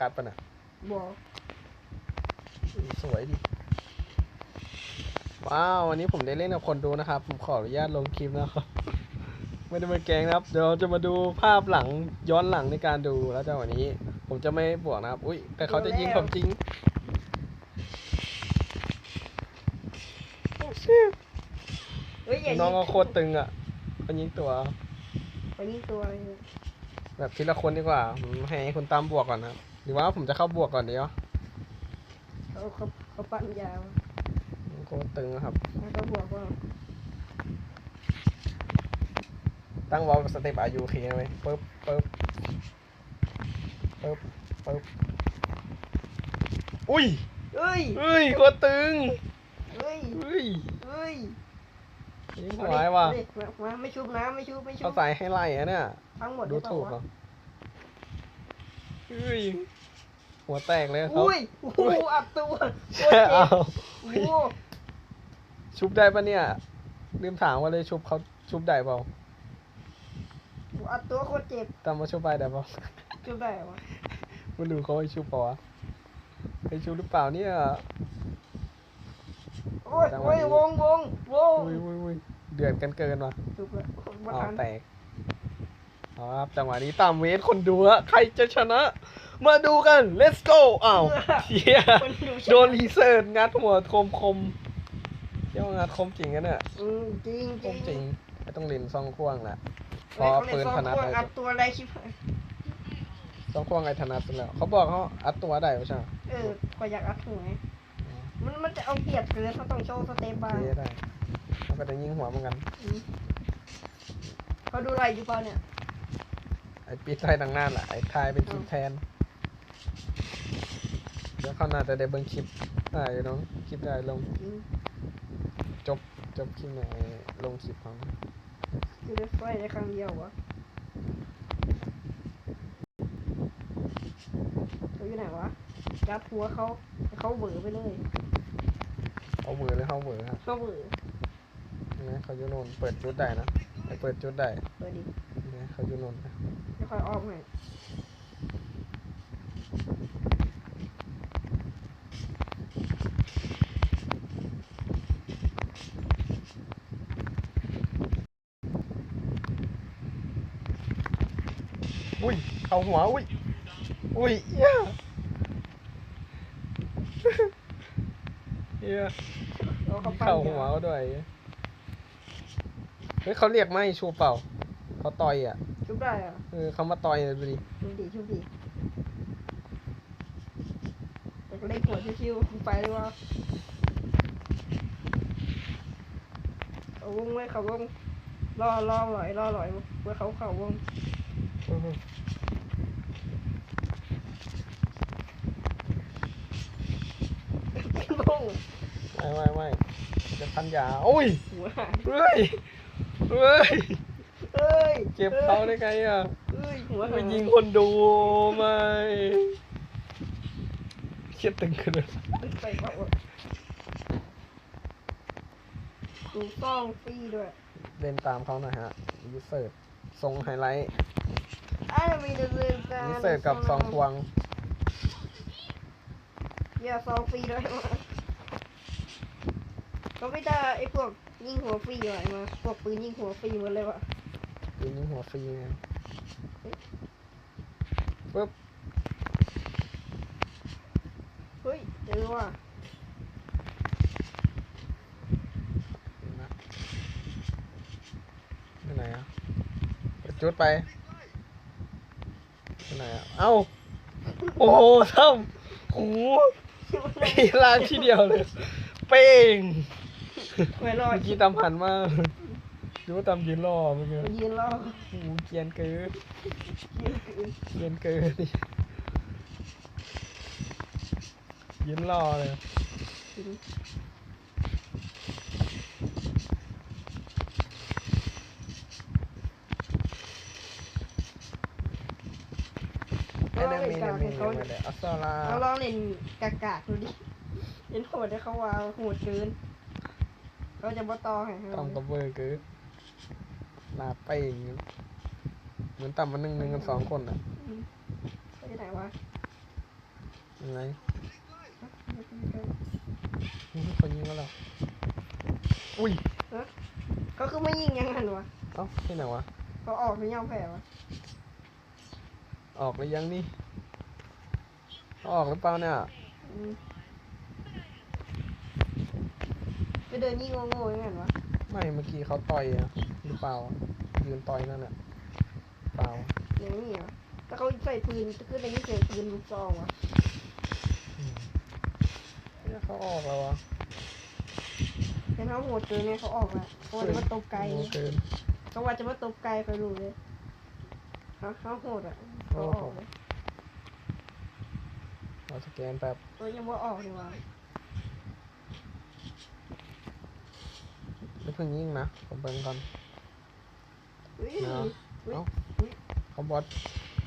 กัดปะน่ะบอกสวยดิว้าววันนี้ผมได้เล่นกับคนดูนะครับ ผมขออนุญาตลงคลิปนะครับ ไม่ได้มาแกงนะครับ เดี๋ยวเราจะมาดูภาพหลังย้อนหลังในการดูแล้วจังหวะนี้ ผมจะไม่บวกนะครับ อุ้ยแต่เขาจะยิงผมจริงโอ้ชิบเอาน้องก็โคตรตึงอะเขายิงตัวไปยิงตัว แบบทีละคนดีกว่าให้คุณตามบวกก่อนนะค รับหรือว่าผมจะเข้าบวกก่อนดีวะเขาเขาเขาปั้นยาวโคตรตึงอะครับ แล้วก็บวกว่าตั้งวอลสเต็ปอายุเคไว้ปึ๊บปึ๊บปึ๊บปึ๊บอุ้ยเฮ้ยเฮ้ยโคตรตึงเฮ้ยเฮ้ยเฮ้ยยิงหวายว่ะเด็กมามาไม่ชุบนะไม่ชุบไม่ชุเขาบใส่ให้ไล่อะเนี่ย ทั้งหมดดูได้เปล่าถูกเหรวะอ เฮ้ยหัวแตกเลยเขาอุ้ยโอ้โหอัดตัวโคตรแช่เจ็เอาบโอ้โหชุบได้ปะเนี่ย ลืมถามว่าเลยชุบเขาชุบได้เปล่าอัดตัวโคตรเจ็บตามมาชุบไปได้เปล่าชุบได้เหรอวะไม่รู้เขาให้ชุบเปล่าวะให้ชุบหรือเปล่าเนี่ย โอ้ยจังหวะโอ้ยนี้วงวงวงอุ้ยอุ้ยอุ้ยเดือดกันเกินว่ะชุบแล้วบ่เอาทันแตกเอา ครับจังหวะนี้ตามเวทคนดูฮะใครจะชนะ มาดูกัน let's go อ้าวเฮียคนดูโดนรีเซิร์ชงัดหัวคมคมเที่ยวงัดคมจริงกันเนี่ยอืมจริงคมจริงไม่ต้องเล่นซองควงแหละพเฮ้อยเขาปืเล่นนถซองนัดควงเลยอัดตัวอะไรชิบหายซองควงไอถนัดสุดแล้วเขาบอกเขาอัดตัวได้ไม่ใช่เหรอเออก็อยากอัดหัวไงมันมันจะเอาเปรียบเกินเขาต้องโชว์สเต็ปบ้างเทได้มันก็จะยิงหัวเหมือนกันอืมเขาดูอะไรอยู่เปล่าเนี่ย ไอปีไทยดังหน้าแหละไอทายเป็นคลิปแทนเดี๋ยวเขาน่าจะได้เบิ่งคลิปอ่าเดี๋ยวน้องคลิปได้ลงอืมจบจบคลิปไหนลงคลิปของอยู่ในไฟได้ครั้งเดียววะเขาอยู่ไหนวะจับหัวเขาให้เขาเบื่อไปเลยเขาเวอร์หรือเขาเวอร์ครับเขาเบื่อนะเขาอยู่โนนเปิดจุดได้นะไปเปิดจุดได้ เปิดดิ นะเขาอยู่โนนนะจะค่อยออกหน่อยอุ้ย เข้าหัว อุ้ย อุ้ยเหี้ยเฮียเอาเขาปั้นเข้าหัวเขาด้วย เฮ้ยเขาเรียกไม่ชูเปล่า เขาต่อยอะ ชุบได้เหรอะเออเขามาต่อยเลยดูดิชุบดีชุบดีแต่ก็เล่นหัวชิวๆไปเลยว่าเอาวงไว้เขาวงรอรอหลอยรอหลอยเพื่อเขาเขาวงอื้อหือวงไม่ไม่ไม่จะพันยาอุ้ยหัวหายเฮ้ยเฮ้ยเอ้ ยเก็บเขาได้ไงอะเอ้ยหัวไปยิงคนดูไม่เครียดตึงขึ้นเลยไปเปล่าวะดูต้องฟรีด้วยเล่นตามเขาหน่อยฮะยูเซิร์ทรงไฮไลท์อ้าวมีเดินเดินกันยูเซิร์กับซองพวงอย่าซองฟรีด้วยมาก็ไม่ได้ไอ้พวกยิงหัวฟรีอะไรมาพวกปืนยิงหัวฟรีหมดเลยวะ ยิงหัวฟรีไงปึ๊บเฮ้ยเจอว่ะนะที่ไหนอะเปิดจุดไปที่ไหนอะเอ้า โอ้โหซ้ำโอ้โหไอ้ลากทีเดียวเลย เป้ง ไม่รอเมื่ดอกี้ตามหันมา ดูว่าตามยืนรอเมื่อกี้มันยืนรอโอ้โหเกรียนเกินยืนคืนเกรียนเกินยืนรอเลยไม่ได้มีนะมีไม่ได้อัสซาลาเราลองเล่นกากาดูดิเล่นโหดได้เขาว่าโหดเกินเขาจะบ่ต่อให้เราต่ำกับเบอร์เกิน หนาเป้งเหมือนต่ำมาหนึ่งหนึ่งกันสองคนอะเขาจะไหนวะยังไงมีคนยิงแล้วเหรออุ้ยก็คือไม่ยิงยังหันวะเอ้าที่ไหนวะเขาออกหรือยอมแพ้วะออกหรือยังนี่ออกหรือเปล่าเนี่ยอืมไปเดินยิงโง่ๆยังไงวะ ไม่เมื่อกี้เขาต่อยอะหรือเปล่า ยืนต่อยนั่นน่ะเปล่าอย่างนี้เหรอแต่เขาใส่ปืนคือได้ยินเสียงปืนลูกซองวะอืมเนี่ยเขาออกแล้ววะเป็นเขาโหดเกินเนี่ยเขาออกแล้วเขาว่าจะมาตบไกลโอ้เกินเขาว่าจะมาตบไกลไปรู้เลยเขาเขาโหดอะเขาออกเลยเอาสแกนแบบเออยังว่าออกดีกว่า ไม่เพิ่งยิงนะผมเบิ่งก่อนอุ้ยเนาะอุ้ยเอ้าอุ้ยเขาบอส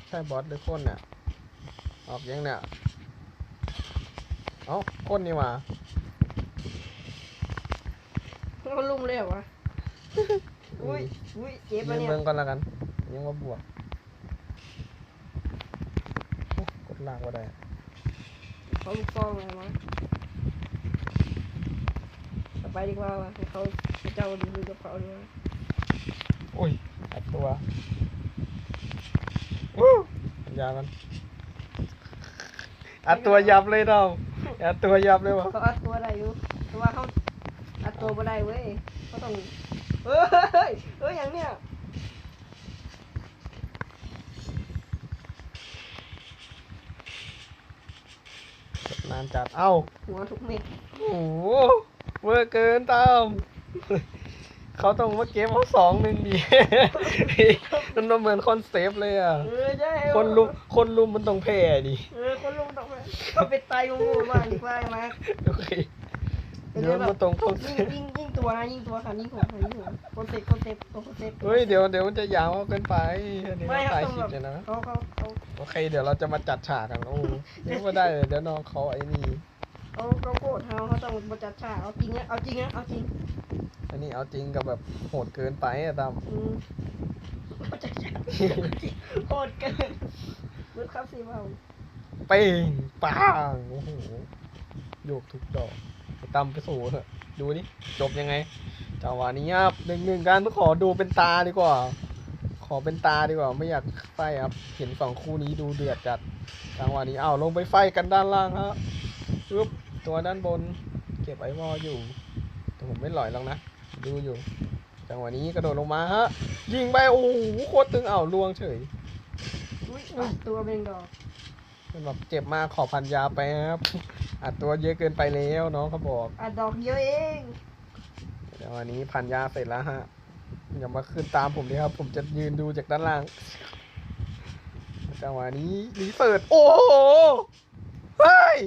ใช่บอสหรือคนเนี่ยออกยังเนี่ยเอ้าคนนี่หว่าเขาลุมเลยเหรอวะอุ้ยอุ้ยเจ็บปะยืนเนี่ยเบิ่งก่อนแล้วกัน ยังว่าบวกโอ้กดลากว่าได้เขาลูกซองเลยวะต่อไปดีกว่าวะให้เขาให้ เจ้าดูกับเขาดีกว่าโอ้ยอัดตัววู้ปัญญามันอัดตัวยับเลยเราอัดตัวยับเลยวะเขาอัดตัวได้อยู่แต่ว่าเขาอัดตัวไม่ได้เว้ยเขาต้องเฮ้ยเฮ้ยอย่างเนี้ยนานจัดเอ้าหัวทุกเม็ดโอ้โหเวอร์เกินตาม เขาต้องมาเก็บเอาสองหนึ่งดีมันเหมือนคอนเซปต์เลยอะ เออใช่คนลุมคนลุมมันต้องแพ้ดิเออคนลุมต้องไปก็ไปตายงูบ้างดีกว่าไอ้มาโอเคเดี๋ยวมันตรงคอนเซยิงปต์ยิงยิงตัวนะยิงตัวค่ะยิงหัวค่ะยิงหัวคอนเซ็ปต์คอนเซ็ปต์คอนเซ็ปต์เฮ้ยเดี๋ยวเดี๋ยวมันจะยาวเกินไปอันนี้ไม่ครับถ่ายต้องคลิแบปบเลยนะเขาเขาเขาโอเคเดี๋ยวเราจะมาจัดฉากกันโอ้โหยังไม่ได้เลยเดี๋ยวน้องเขาไอ้นี่ เขาเขาโกรธเขาเขาต้องบจัดฉากเอาจริงนะเอาจริงนะเอาจริงอันนี้เอาจริงกับแบบโหดเกินไปอะตามอืมบจัดฉากโคตรเกินรุดครับสิเบาเป้งปังโอ้โหโยกทุกดอกไอ้ตามไปสู่เถอะดูนี่จบยังไงจังหวะนี้ครับหนึ่งหนึ่งกันขอดูเป็นตาดีกว่า ขอเป็นตาดีกว่าไม่อยากไฟครับเห็นสองคู่นี้ดูเดือดจัดจังหวะนี้อ้าวลงไปไฟกันด้านล่างฮะ ปึ๊บตัวด้านบน เก็บไอวอลอยู่ แต่ผมไม่หลอยหรอกนะ ดูอยู่ จังหวะนี้กระโดดลงมาฮะ ยิงไป โอ้โหโคตรตึงอ้าวลวงเฉยอุ้ยอัดตัวเป็นดอกเป็นแบบเจ็บมากขอพันยาไปครับอัดตัวเยอะเกินไปแล้วน้องเขาบอกอัดดอกเยอะเองเดี๋ยววันนี้พันยาเสร็จแล้วฮะ อย่ามาขึ้นตามผมเลยครับ ผมจะยืนดูจากด้านล่างจังหวะนี้รีเสิร์ตโอ้โหเฮ้ย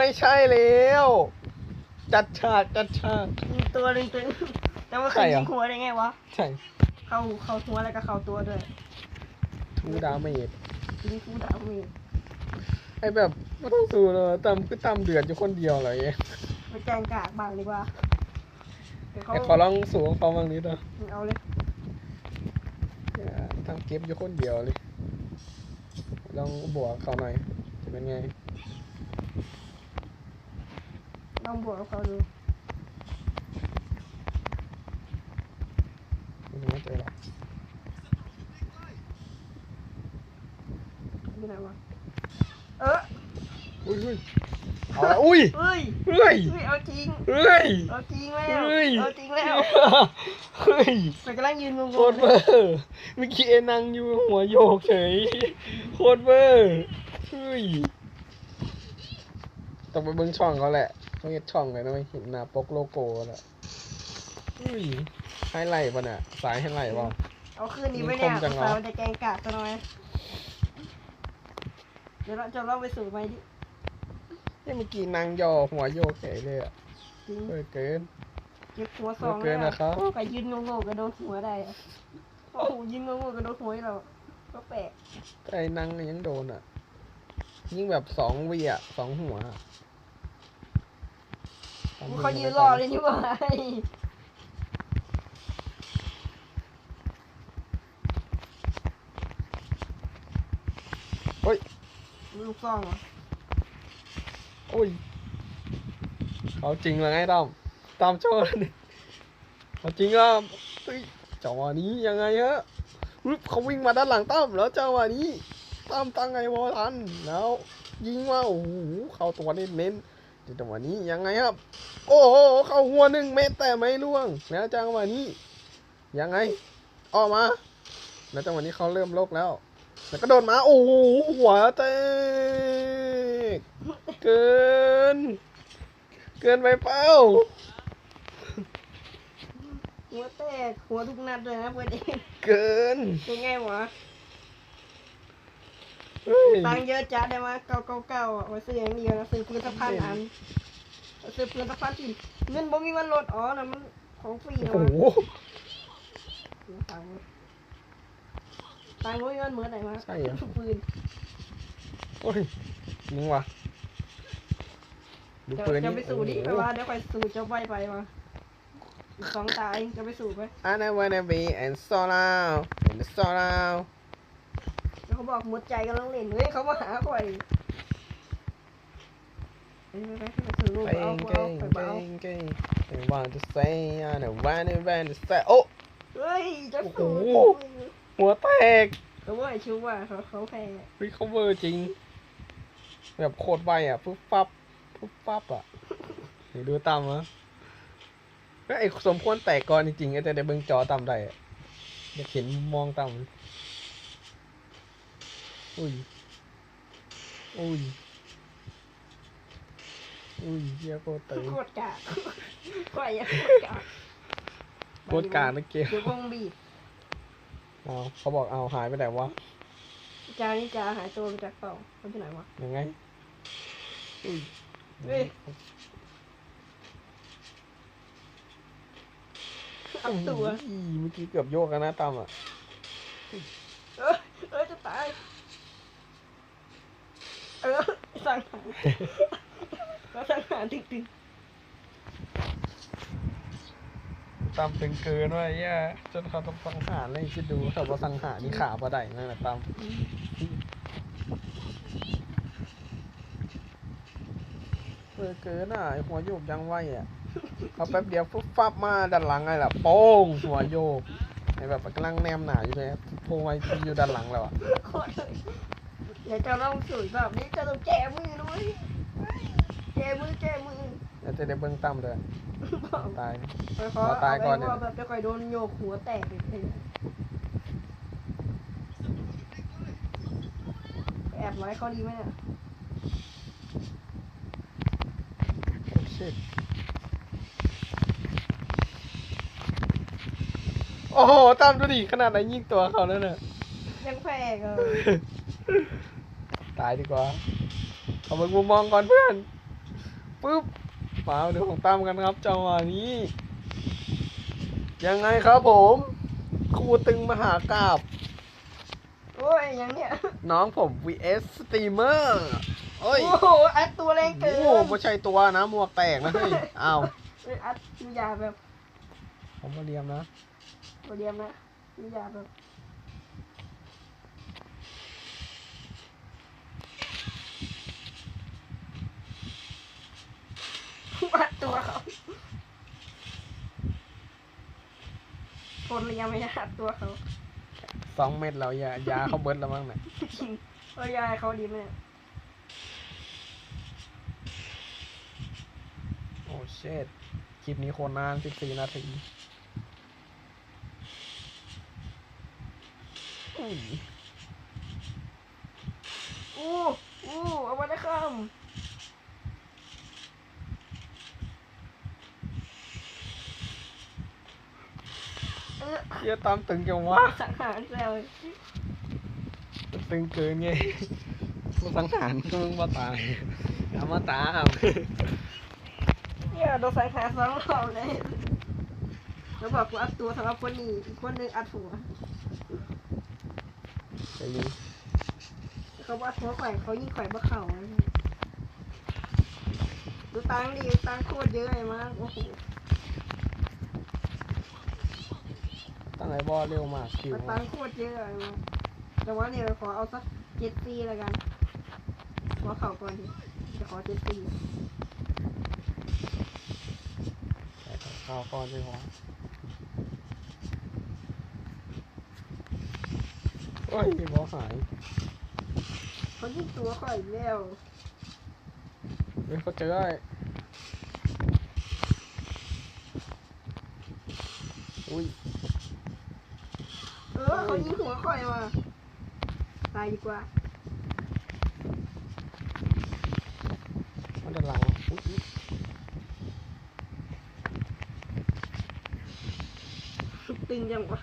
ไม่ใช่แล้ว จัดฉากจัดฉากยิงตัวหนึ่งตัวแต่ว่าใช่เคยเหรอยิงหัวได้ไงวะ ใช่เข้าเข้าหัวแล้วก็เข้าตัวด้วยทูดาเมจยิงฟูดาวมีไอแบบไม่ต้องสู้เลยตำคือตำเดือดอยู่คนเดียวเลยไปแกงกากบ้างดีกว่าเดี๋ยวเขาไอขอลองสูงเขาบ้างนิดเถอะเอาเลยอย่าทำเก็บอยู่คนเดียวเลย ลองบวกเขาหน่อยจะเป็นไง ลองบวกกับเขาดูไม่รู้ว่าเจอหรอกดูไหนวะเอออุ้ยอุ้ยเอาละอุ้ยเอ้ยเฮ้ยเฮ้ยเอาจริงเฮ้ย เอาจริงแล้วเฮ้ย เอาจริงแล้วเฮ้ยมันกำลังยืนงงโคตรเวอร์เมื่อกี้เอนั่งอยู่หัวโยกเฉยโคตรเวอร์เฮ้ยต้องไปเบิ้งช่องเขาแหละ เขาเห็นช่องเลยนะไม่เห็นหน้าปกโลโก้แหละเฮ้ยไฮไลท์ป่ะเนี่ยสายไฮไลท์ป่ะ เอาคืนนี้ไปเนี่ยมันคมจังเหรอสาวจะแกงกากซะหน่อยเดี๋ยวเราจะเล่าไปสู่ไหมดินี่เมื่อกี้นางย่อหัวโยกเฉยเลยอะจริงเวอร์เกินเก็บหัวสองเกินนะครับใครยืนงงๆกระโดดหัวได้อะโอ้โหยืนงงๆกระโดดหัวให้เราก็แปลกไอ้นางยังโดนอะ ยิ่งแบบสองวีอะสองหัวอะ เขายืนรอเลยนี่หว่าไอ้เฮ้ยลูกซองเหรอโอ้ยเขาจริงเลยไงต้อมตามโชว์เลยนี่เขาจริงอะเฮ้ยจังหวะนี้ยังไงฮะอุ๊ยเขาวิ่งมาด้านหลังต้อมแล้วจังหวะนี้ต้อมตั้งไงวอทันแล้ว ยิงว่าโอ้โหเข้าตัวเน้นๆแต่ จังหวะนี้ยังไงครับ โอ้โหเข้าหัวหนึ่งเม็ดแต่ไม่ล่วง แล้วจังหวะนี้ยังไง ออกมา แล้วจังหวะนี้เขาเริ่มโลกแล้ว แล้วก็โดนมา โอ้โหหัวแตกเกิน เกินไปเปล่าหัวแตกหัวทุกนัดเลยนะเพื่อนเองเกินเป็นไงวะเฮ้ย ตังค์เยอะจัดได้มาเก้าเก้าเก้าอะมาซื้ออย่างเดียวนะซื้อปืนสะพานอันซื้อปืนสะพานที่เงินบ่มีวันลดอ๋อนะมันของฟรีนะโอ้วะโหตังค์ตังค์บ่มีวันเหมือนไหนมาใช่เหรอปืนโอ้ยยิงว่ะดูจะปืนจะนี่ไปสู่ดิโอ้ไปโหว่าเดี๋ยวไปสู่จะไปไปมาสองตายจะไปสู่ไป I never wanna be and so loud and so loud แล้วเขาบอกหมดใจกำลังเล่นเฮ้ยเขามาหาข่อยไปไปไปไปสู่ลูกเอา Bang, เอาไปเอา gang, gang. They want to say, I don't want to want to say. โอ้ เฮ้ยจะสู่โอ้โห หัวแตกเขาว่าไอ้ชูว่าเขาเขาแพ้วิเขาเวอร์จริง แบบโคตรไวอะปุ๊บปั๊บปุ๊บปั๊บอะเดี๋ยวดูตามนะก็ไอ้สมควรแตกก่อนจริงๆไอ้แต่ในเบิ้งจอตามได้อะอยากเห็นมุมมองตาม อุ้ย อุ้ย อุ้ยเฮียโคตรตึงโคตรกากข่อยอะโคตรกากโคตรการนะเกมเดี๋ยววงบีบเอาเขาบอกเอาหายไปไหนวะจานี่จาหายตัวไปจากเป่าเขาที่ไหนวะ ยังไง อุ้ยเฮ้ยอับตัวอุ้ยเมื่อกี้เกือบโยกกันนะตามอะ เออเออจะตาย เออสั่ งหารก็สังหารตึงตึงตามตึงเกินว่าไอ้เหี้ยจนเขาต้องสังหารเลยคิดดูถ้าว่าสังหารนี่ขาปลาได้นั่นแหละตามเออเกินอะไอ้หัวโยกยังไวอะเขาแป๊บเดียวฟุบฟับมาด้านหลังไงล่ะโป้งหัวโยกไอ้แบบกำลังแนมหนาอยู่เลยโพงไว้อยู่ด้านหลังแล้วอะโคตรเลย เดี๋ยวจะลองสวยแบบนี้จะต้องแก้มือด้วยแก้มือแก้มือแล้วจะได้เบิ้งตั้มเลยบอกตายไปขอขอตายก่อนเนี่เนี่ยยแบบจะคอยโดนโยกหัวแตกเลยแอบไว้เขาดีไหมเนี่ยโอ้ชิตโอ้โห ตามดูดิ ขนาดไหนยิงตัวเขาแล้วเนี่ยยังแพ้ก็ ตายดีกว่าเอาเบิ่งมุมมองก่อนเพื่อนปึ๊บมาดูของตั้มกันครับจังหวะนี้ ยังไงครับผมครูตึงมหากราบโอ้ยยังเนี่ยน้องผม vs streamer โอ้ยโอ้โหอัดตัวแรงเกินโอ้ไม่ใช่ตัวนะหมวกแตกนะเฮ้ยอ้าวเอ้ยอัดมียาแบบ ผมมาเรียมนะตัวเดียมนะมียาแบบ อัดตัวเขาคนเรียมไม่ได้อัดตัวเขาสองเม็ดแล้วยายาเขาเบิดแล้วมั้งเนี่ยจริงเออยายเขาดีไหมเนี่ยโอ้เชดคลิปนี้โคตรนาน14นาทีอุ้ยอู้อู้เอามาได้คำเเฮียตามตึงจังวะสังหารแซวตึงเกินไงมาสังหารก็มึงมาตายเอามาตามเนี่ยโดนสังหารสองรอบเลยแล้วบอกกูอัดตัวสำหรับคนนี้อีกคนหนึงอัดหัวใจดีเขาว่าหัวไข่เขายิงไข่บ่เข่านะดูตังค์ดิตังค์โคตรเยอะเลยมากโอ้โห ตั้งไอ้บอลเร็วมากคิวตัมางกค์โคตรเยอะเลยมากแต่ว่าเนี่ยขอเอาสักเจ็ดซีแล้วกันขอหัวเข่าก่อนดิจะขอเจ็ดสี่ข้าวก้อนที่หัวโอ้ยบอหายเขายิงตัวข่อยอีกแล้วเฮ้ยเขาเจอได้อุ้ย เออเขายิงหัวข่อยมาตายดีกว่ามันด้านหลังอุ๊ยอุ๊ยสุดตึงจังวะ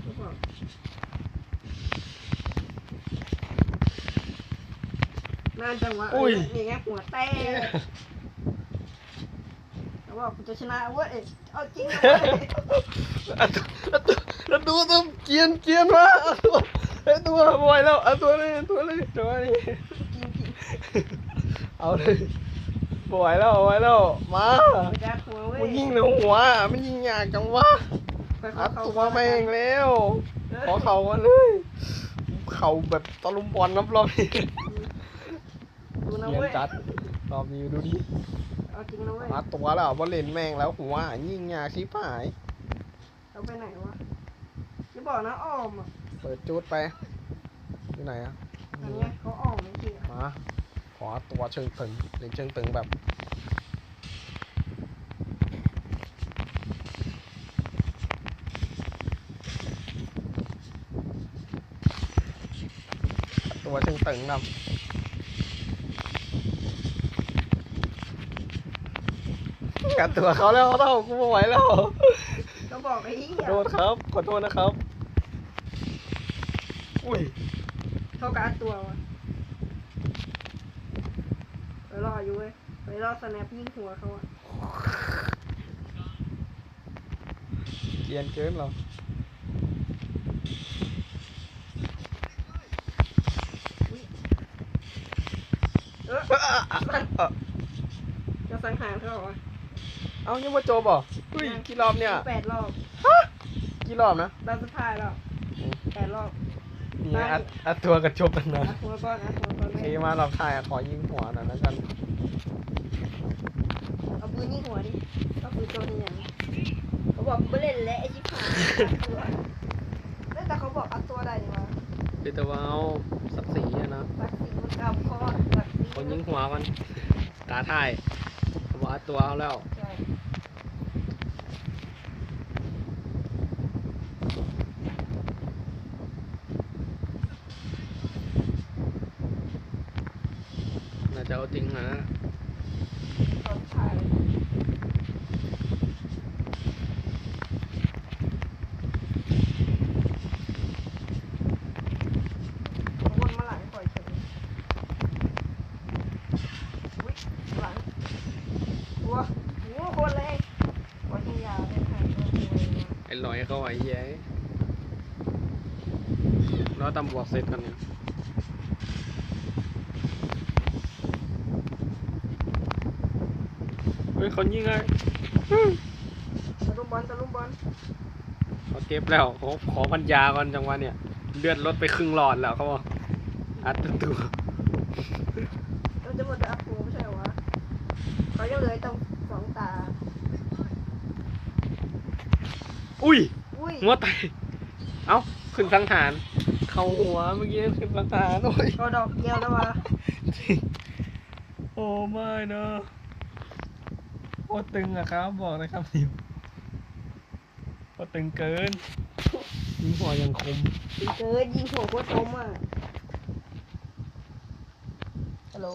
เขาบอกน่าจังวะเนี่ไงหัวแตก เขากูจะชนะเว้ยเอาจริงนะเว้ยแล้วตัวต้องเกียนเกียนมาเอาตัวไอ้ตัวบอยแล้วเอาตัวนี้ตัวนี้ตัวนี้จริงจริงเอาเลยบอยแล้วบอยแล้วมามันจะหัวเว้ยมันยิงในหัวมันยิงยากจังวะอัดเขาตัวแม่งแล้วขอเข่ามาเลยเข่าแบบตะลุมบอลน้ำรอบนี้ดูนะเกียนเว้ยจัดรอบนี้ดูดิ เอาจริงนะเว้ยอัดตัวแล้วบอลเล่นแม่งแล้วหัวยิงยากชิบหาย เอาไปไหนวะจะบอกนะอ้อมอะเปิดจุดไปที่ไหนอะอันเนี้ยเขาอ้อมจริงๆอะมาขอตัวเชิงตึงเล่นเชิงตึงแบบตัวเชิงตึงนำ กัดตัวเขาแล้วเท่ากูไม่ไหวแล้วก็บอกไอ้เหี้ยโทษครับ ขอโทษนะครับ อุ้ยเขาการดตัววะไปรออยู่เว้ยไปรอสแนปยิงหัวเขาอะเกรียนเกินเหรอเออจะสังหารเขาเหรอวะ เอายังมาโจบเหรออุ้ยกี่รอบเนี่ยแปดรอบกี่รอบนะรอบสุดท้ายแล้วแปดรอบนี่อัดอัดตัวกระจบตั้งนานอัดหัวก่อนอัดหัวก่อนโอเคมารอบท้ายอะขอยิงหัวหน่อยแล้วกันเอาปืนยิงหัวดิเอาปืนตัวนี้อย่างเขาบอกไม่เล่นแล้วไอ้ชิบหายอัดตัวเอ้ยแต่เขาบอกอัดตัวได้นี่วะคือแต่ว่าเอาสักสีอะนะสักสีมันกำคอสักสีคนยิงหัวมันตาท้ายผมว่าอัดตัวเอาแล้ว ใช่น่าจะเอาจริงนะตอยวนมาหลังก่อยเฉยอุ้ยหลังวัวโอ้โหคนแรงวัดยิงยาวเลยค่ะตัวเอไอ้ลอยเขาไอ้เหี้ยแล้วตำรวจเสร็จกันเนี่ย เฮ้ยเขายิงไงตะลุมบอลตะลุมบอลเขาเก็บแล้วเขาขอพันยาก่อนจังหวะเนี่ย เลือดลดไปครึ่งหลอดแล้วเขาบอกอัดตัวตัวเราจะหมดแต่อัพโฟไม่ใช่เหรอวะเขายังเหลือตรงสองตา อุ้ยอุ้ยหัวไตเอ้าขึ้นสังหาร เข้าหัวเมื่อกี้ขึ้นสังหารโอ้ยก็ดอกเดียวแล้ววะโอ้ไม่นะ โคตรตึงอะครับ บอกนะครับนิวโคตรตึงเกินยิงหัวยังคมเจอยิงหัวโคตรคมอะฮัลโหล